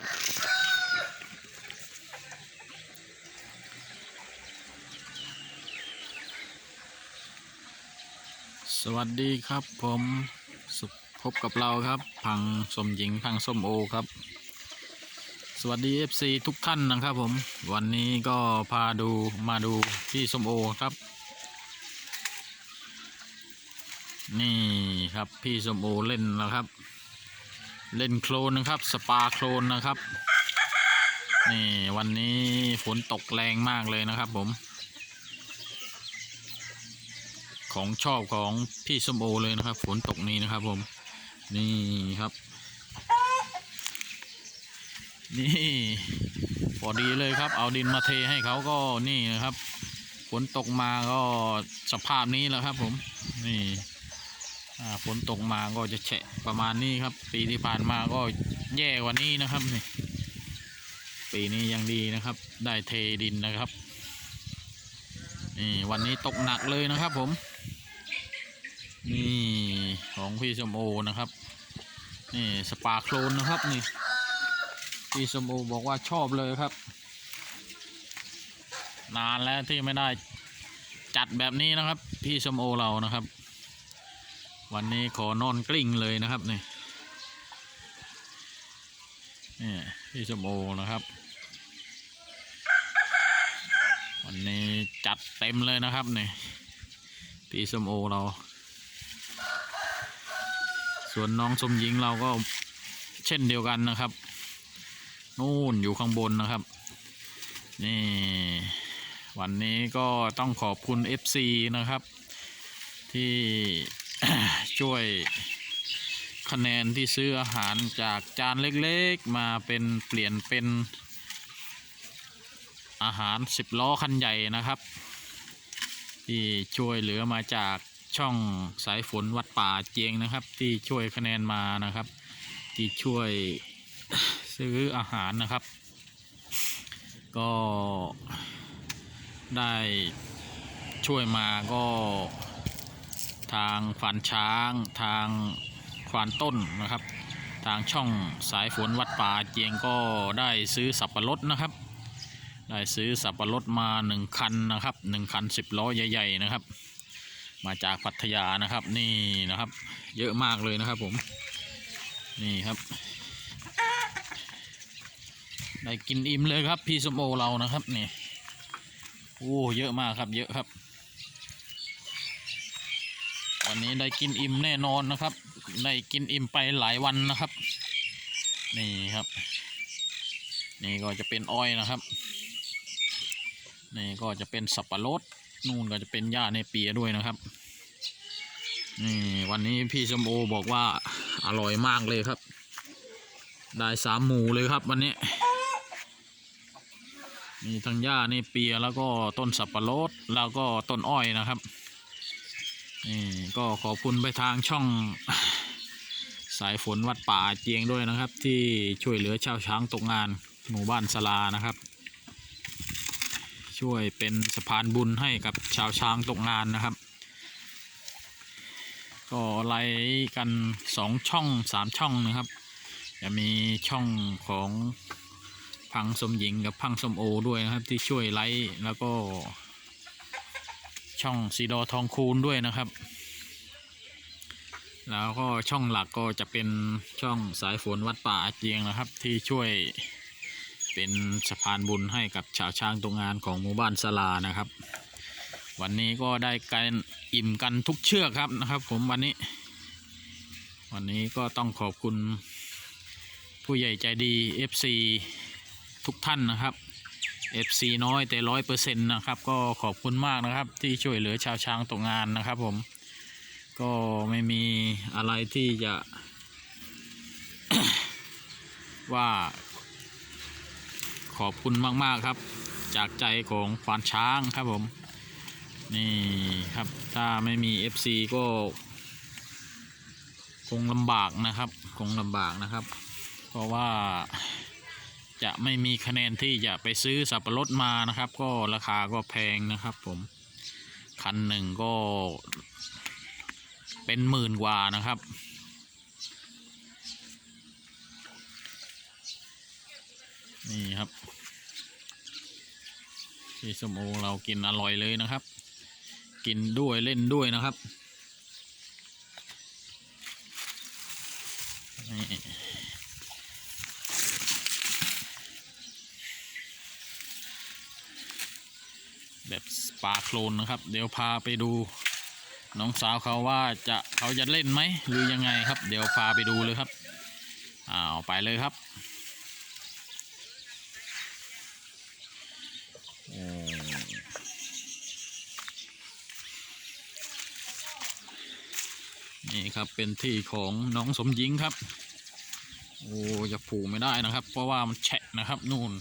สวัสดีครับผมสพบกับเราครับ พังสมหญิงพังส้มโอครับ สวัสดี FC ทุกท่านนะครับผม วันนี้ก็พาดูมาดูพี่ส้มโอครับ นี่ครับพี่ส้มโอเล่นแล้วครับ เล่นโคลนนะครับ สปาโคลนนะครับ นี่วันนี้ฝนตกแรงมากเลยนะครับผม ของชอบของพี่ส้มโอเลยนะครับ ฝนตกนี้นะครับผม นี่ครับ นี่พอดีเลยครับ เอาดินมาเทให้เขาก็นี่นะครับ ฝนตกมาก็สภาพนี้แหละครับผม นี่ ฝนตกมาก็จะแฉะประมาณนี้ครับ ปีที่ผ่านมาก็แย่กว่านี้นะครับนี่ปีนี้ยังดีนะครับ ได้เทดินนะครับนี่วันนี้ตกหนักเลยนะครับผม นี่ของพี่สมโอนะครับ นี่สปาโคลนนะครับนี่พี่สมโอบอกว่าชอบเลยครับ นานแล้วที่ไม่ได้จัดแบบนี้นะครับ พี่สมโอเรานะครับ วันนี้ขอนอนกลิ้งเลยนะครับนี่นี่พี่สมโอนะครับ วันนี้จัดเต็มเลยนะครับนี่พี่สมโอเรา ส่วนน้องสมหญิงเราก็เช่นเดียวกันนะครับนู่นอยู่ข้างบนนะครับ นี่ วันนี้ก็ต้องขอบคุณ FC นะครับ ที่ ช่วยคะแนนที่ซื้ออาหารจากจานเล็กๆ มาเป็นเปลี่ยนเป็นอาหารสิบล้อคันใหญ่นะครับ ที่ช่วยเหลือมาจากช่องสายฝนวัดป่าเจียงนะครับ ที่ช่วยคะแนนมานะครับ ที่ช่วยซื้ออาหารนะครับ ก็ได้ช่วยมาก็ ทางฝานช้าง ทางควานต้นนะครับ ทางช่องสายฝนวัดป่าเจียงก็ได้ซื้อสับปะรดนะครับ ได้ซื้อสับปะรดมาหนึ่งคันนะครับหนึ่งคันสิบล้อใหญ่ ๆ นะครับ มาจากพัทยานะครับนี่นะครับ เยอะมากเลยนะครับผมนี่ครับ ได้กินอิ่มเลยครับพี่สมโอเรานะครับนี่โอ้เยอะมากครับเยอะครับ วันนี้ได้กินอิ่มแน่นอนนะครับ ได้กินอิ่มไปหลายวันนะครับ นี่ครับ นี่ก็จะเป็นอ้อยนะครับ นี่ก็จะเป็นสับปะรดนู่นก็จะเป็นหญ้าในเปียด้วยนะครับนี่วันนี้พี่สมโอบอกว่าอร่อยมากเลยครับ ได้สามหมูเลยครับวันนี้มีทั้งหญ้าในเปียแล้วก็ต้นสับปะรดแล้วก็ต้นอ้อยนะครับ นี่ก็ขอบคุณไปทางช่องสายฝนวัดป่าเจียงด้วยนะครับ ที่ช่วยเหลือชาวช้างตกงานหมู่บ้านสลานะครับ ช่วยเป็นสะพานบุญให้กับชาวช้างตกงานนะครับ ก็ไล่กันสองช่องสามช่องนะครับ จะมีช่องของพังสมหญิงกับพังสมโอด้วยนะครับที่ช่วยไลฟ์แล้วก็ ช่องสีดอทองคูณด้วยนะครับ แล้วก็ช่องหลักก็จะเป็นช่องสายฝนวัดป่าอาเจียงนะครับ ที่ช่วยเป็นสะพานบุญให้กับชาวช้างตรงงานของหมู่บ้านสลานะครับ วันนี้ก็ได้กันอิ่มกันทุกเชือกครับนะครับ ผมวันนี้ วันนี้ก็ต้องขอบคุณผู้ใหญ่ใจดี FC ทุกท่านนะครับ FC น้อยแต่ร้อยเปอร์เซ็นต์นะครับ ก็ขอบคุณมากนะครับ ที่ช่วยเหลือชาวช้างตกงานนะครับผม ก็ไม่มีอะไรที่จะ ว่า ขอบคุณมาก ๆ ครับ จากใจของควานช้างครับผม นี่ครับ ถ้าไม่มี FC ก็ คงลำบากนะครับ คงลำบากนะครับ เพราะว่า จะไม่มีคะแนนที่จะไปซื้อสับปะรดมานะครับ ก็ราคาก็แพงนะครับ ผมคันหนึ่งก็ เป็นหมื่นกว่านะครับ นี่ครับพี่สมโอเรากินอร่อยเลยนะครับ กินด้วยเล่นด้วยนะครับนี่แบบสปาโคลนนะครับ เดี๋ยวพาไปดู น้องสาวเขาว่าจะเขาจะเล่นไหมหรือยังไงครับ เดี๋ยวพาไปดูเลยครับอ้าวไปเลยครับนี่ครับเป็นที่ของน้องสมหญิงครับโอ้จะผูกไม่ได้นะครับ เพราะว่ามันแฉะนะครับ นู่น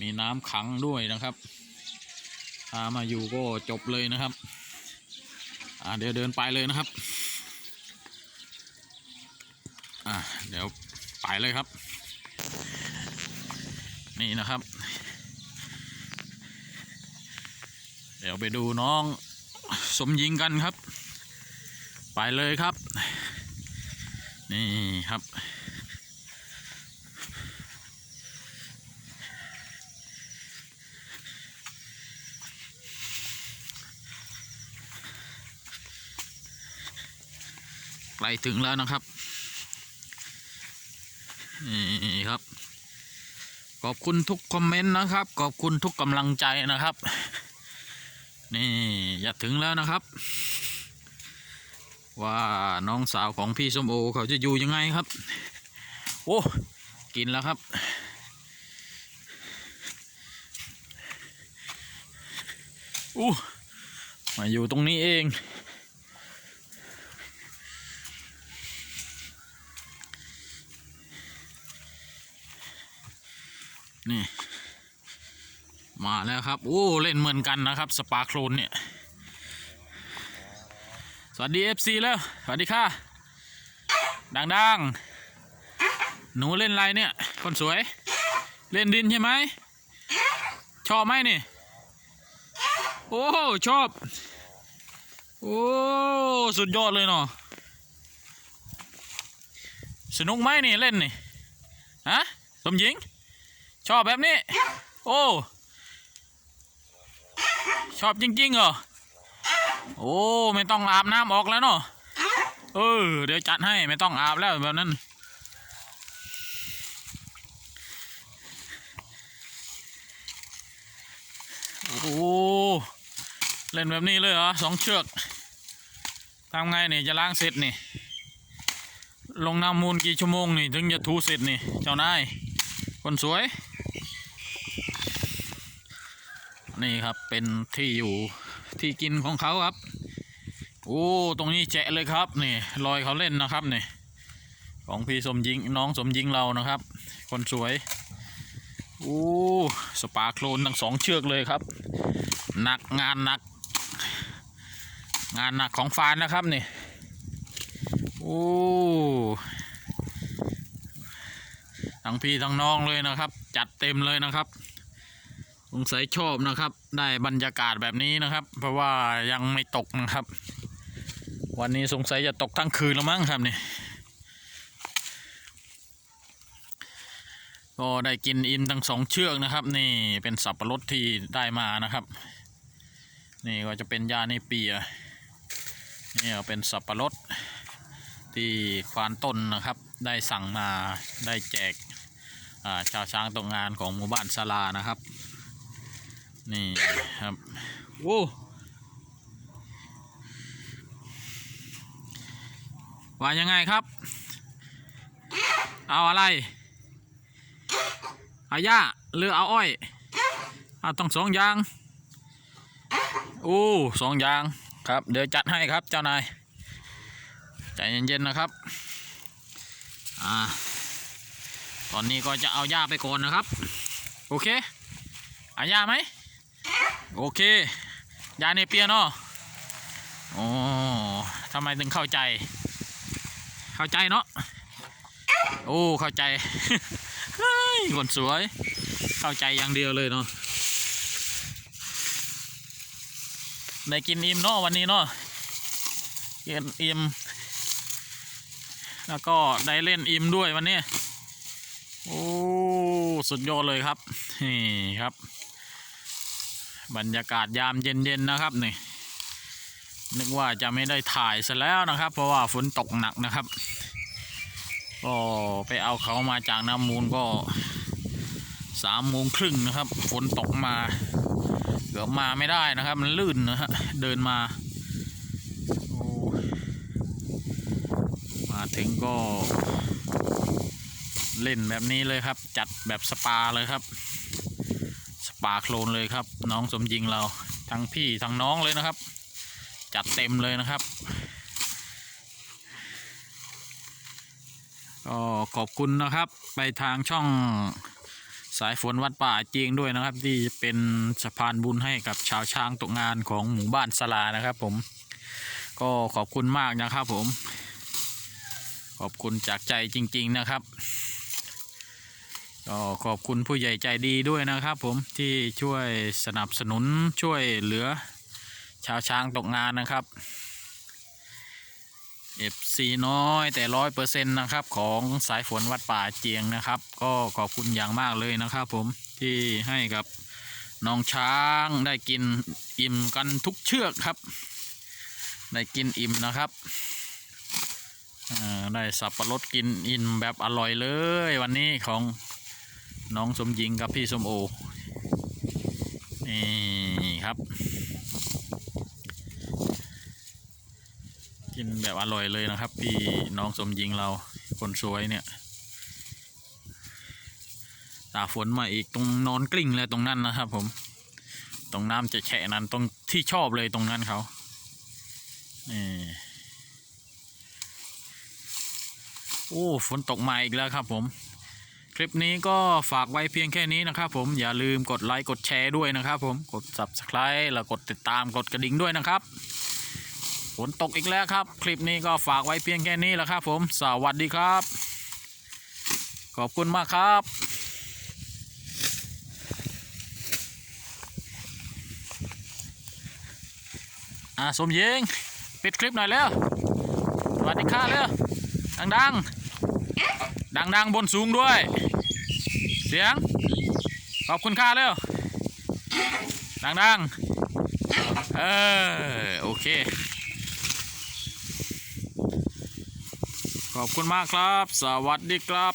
มีน้ำขังด้วยนะครับ พามาอยู่ก็จบเลยนะครับ อ่าเดี๋ยวเดินไปเลยนะครับ อ่าเดี๋ยวไปเลยครับ นี่นะครับ เดี๋ยวไปดูน้องสมหญิงกันครับ ไปเลยครับ นี่ครับ ใกล้ถึงแล้วนะครับนี่ครับ ขอบคุณทุกคอมเมนต์นะครับ ขอบคุณทุกกำลังใจนะครับ นี่จะถึงแล้วนะครับ ว่าน้องสาวของพี่ส้มโอ เขาจะอยู่ยังไงครับ โอ้กินแล้วครับอู้มาอยู่ตรงนี้เอง นี่ มาแล้วครับ โอ้ เล่นเหมือนกันนะครับ สปาโคลนเนี่ย สวัสดี FC แล้ว สวัสดีค่ะ ดังๆหนูเล่นอะไรเนี่ย คนสวย เล่นดินใช่ไหม ชอบไหมนี่ โอ้ ชอบ โอ้ สุดยอดเลยเนาะสนุกไหมนี่ เล่นนี่ ฮะสมหญิง ชอบแบบนี้ โอ้ ชอบจริงๆเหรอ โอ้ ไม่ต้องอาบน้ำออกแล้วเนาะ เออ เดี๋ยวจัดให้ไม่ต้องอาบแล้วแบบนั้น โอ้ เล่นแบบนี้เลยเหรอสองเชือกทำไงนี่จะล้างเสร็จนี่ ลงน้ำมูลกี่ชั่วโมงนี่ ถึงจะถูเสร็จนี่ เจ้านาย คนสวย นี่ครับเป็นที่อยู่ที่กินของเขาครับ โอ้ตรงนี้แจะเลยครับนี่รอยเขาเล่นนะครับนี่ของพี่สมยิงน้องสมยิงเรานะครับ คนสวยโอ้สปาโคลนทั้งสองเชือกเลยครับหนักงานหนัก งานหนักของฟานนะครับนี่โอ้ทั้งพี่ทั้งน้องเลยนะครับ จัดเต็มเลยนะครับ สงสัยชอบนะครับ ได้บรรยากาศแบบนี้นะครับ เพราะว่ายังไม่ตกนะครับ วันนี้สงสัยจะตกทั้งคืนแล้วมั้งครับนี่ก็ได้กินอิ่มทั้งสองเชือกนะครับ นี่เป็นสับปะรดที่ได้มานะครับ นี่ก็จะเป็นยาในเปียนี่เป็นสับปะรดที่ควานต้นนะครับ ได้สั่งมาได้แจกชาวช้างตกงานของหมู่บ้านสลานะครับ นี่ครับโว้ว่ายังไงครับ เอาอะไร เอาหญ้าหรือเอาอ้อยเอาต้องสองอย่างโอ้สองอย่างครับ เดี๋ยวจัดให้ครับเจ้านายใจเย็นๆนะครับอ่าตอนนี้ก็จะเอาหญ้าไปก่อนนะครับ โอเค เอาหญ้าไหม โอเค ยาเนเปียเนาะโอ้ทำไมถึงเข้าใจ เข้าใจเนาะโอ้เข้าใจเฮ้ยคนสวย เข้าใจอย่างเดียวเลยเนาะได้กินอิ่มเนาะวันนี้เนาะกินอิ่มแล้วก็ได้เล่นอิ่มด้วยวันนี้ โอ้ สุดยอดเลยครับ นี่ครับ บรรยากาศยามเย็นๆนะครับนี่นึกว่าจะไม่ได้ถ่ายซะแล้วนะครับ เพราะว่าฝนตกหนักนะครับ ก็ไปเอาเขามาจากน้ำมูลก็สามโมงครึ่งนะครับ ฝนตกมาเกือบมาไม่ได้นะครับ มันลื่นนะฮะเดินมามาถึงก็เล่นแบบนี้เลยครับ จัดแบบสปาเลยครับ ปาโคลนเลยครับ น้องสมยิงเราทั้งพี่ทั้งน้องเลยนะครับ จัดเต็มเลยนะครับก็ขอบคุณนะครับ ไปทางช่องสายฝนวัดป่าเจียงด้วยนะครับ ที่เป็นสะพานบุญให้กับชาวช้างตกงานของหมู่บ้านสลานะครับ ผมก็ขอบคุณมากนะครับผม ขอบคุณจากใจจริง ๆนะครับ ก็ขอบคุณผู้ใหญ่ใจดีด้วยนะครับ ผมที่ช่วยสนับสนุนช่วยเหลือ ชาวช้างตกงานนะครับ FC น้อยแต่ร้อยเปอร์เซ็นต์นะครับ ของสายฝนวัดป่าเจียงนะครับ ก็ขอบคุณอย่างมากเลยนะครับ ผมที่ให้กับน้องช้างได้กินอิ่มกันทุกเชือกครับ ได้กินอิ่มนะครับได้สับปะรดกินอิ่มแบบอร่อยเลยวันนี้ของ น้องสมหญิงกับพี่สมโอนี่ครับ กินแบบอร่อยเลยนะครับ พี่น้องสมยิงเราคนสวยเนี่ยตาฝนมาอีกตรงนอนกลิ้งเลยตรงนั้นนะครับ ผม ตรงน้ำจะแฉะนั้นตรงที่ชอบเลยตรงนั้นเขานี่โอ้ฝนตกมาอีกแล้วครับผม คลิปนี้ก็ฝากไว้เพียงแค่นี้นะครับผมอย่าลืมกดไลค์กดแชร์ด้วยนะครับผมกด subscribe แล้วกดติดตามกดกระดิ่งด้วยนะครับฝนตกอีกแล้วครับ คลิปนี้ก็ฝากไว้เพียงแค่นี้แหละครับผมสวัสดีครับ ขอบคุณมากครับอ่าสมยิงปิดคลิปหน่อยเร็วสวัสดีค่ะเร็วดังๆ ดังดังบนสูงด้วย เสียง ขอบคุณค่าเร็ว ดังดังเออ โอเค ขอบคุณมากครับ สวัสดีครับ